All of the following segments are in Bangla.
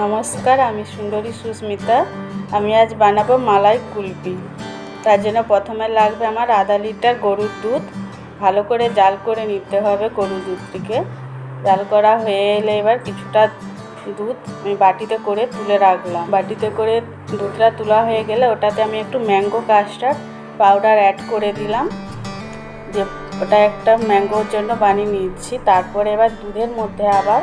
নমস্কার, আমি সুন্দরী সুস্মিতা। আমি আজ বানাবো মালাই কুলপি। তার জন্য প্রথমে লাগবে আমার আধা লিটার গরুর দুধ। ভালো করে জাল করে নিতে হবে গরুর দুধটিকে। জাল করা হয়ে এলে এবার কিছুটা দুধ আমি বাটিতে করে তুলে রাখলাম। বাটিতে করে দুধটা তোলা হয়ে গেলে ওটাতে আমি একটু ম্যাঙ্গো কাস্টার্ড পাউডার অ্যাড করে দিলাম। যে ওটা একটা ম্যাঙ্গোর জন্য বানিয়ে নিচ্ছি তারপরে এবার দুধের মধ্যে আবার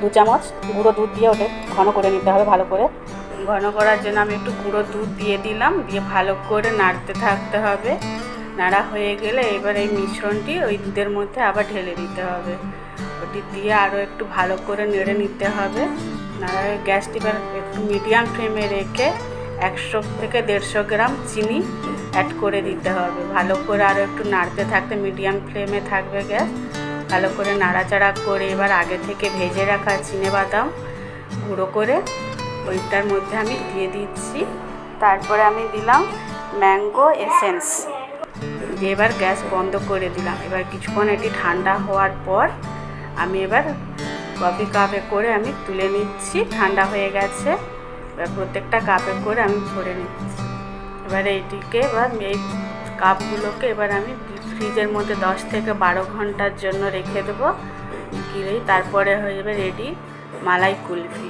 দু চামচ গুঁড়ো দুধ দিয়ে ওটা ঘন করে নিতে হবে ভালো করে। ঘন করার জন্য আমি একটু গুঁড়ো দুধ দিয়ে দিলাম, দিয়ে ভালো করে নাড়তে থাকতে হবে। নাড়া হয়ে গেলে এবার এই মিশ্রণটি ওই দুধের মধ্যে আবার ঢেলে দিতে হবে। ওটি দিয়ে আরও একটু ভালো করে নেড়ে নিতে হবে। নাড়া গ্যাসটি এবার একটু মিডিয়াম ফ্লেমে রেখে একশো থেকে দেড়শো গ্রাম চিনি অ্যাড করে দিতে হবে। ভালো করে আরও একটু নাড়তে থাকতে মিডিয়াম ফ্লেমে থাকবে গ্যাস। ভালো করে নাড়াচাড়া করে এবার আগে থেকে ভেজে রাখা বাদাম গুঁড়ো করে ওইটার মধ্যে আমি দিয়ে দিচ্ছি। তারপরে আমি দিলাম ম্যাঙ্গো এসেন্স। দিয়ে এবার গ্যাস বন্ধ করে দিলাম। এবার কিছুক্ষণ এটি ঠান্ডা হওয়ার পর আমি এবার কফি কাপে করে আমি তুলে নিচ্ছি। ঠান্ডা হয়ে গেছে। এবার প্রত্যেকটা কাপে করে আমি ভরে নিচ্ছি। এবার এইটিকে এবার এই কাপগুলোকে এবার আমি ফ্রিজের মধ্যে দশ থেকে বারো ঘণ্টার জন্য রেখে দেবো। গিলেই তারপরে হয়ে যাবে রেডি মালাই কুলফি।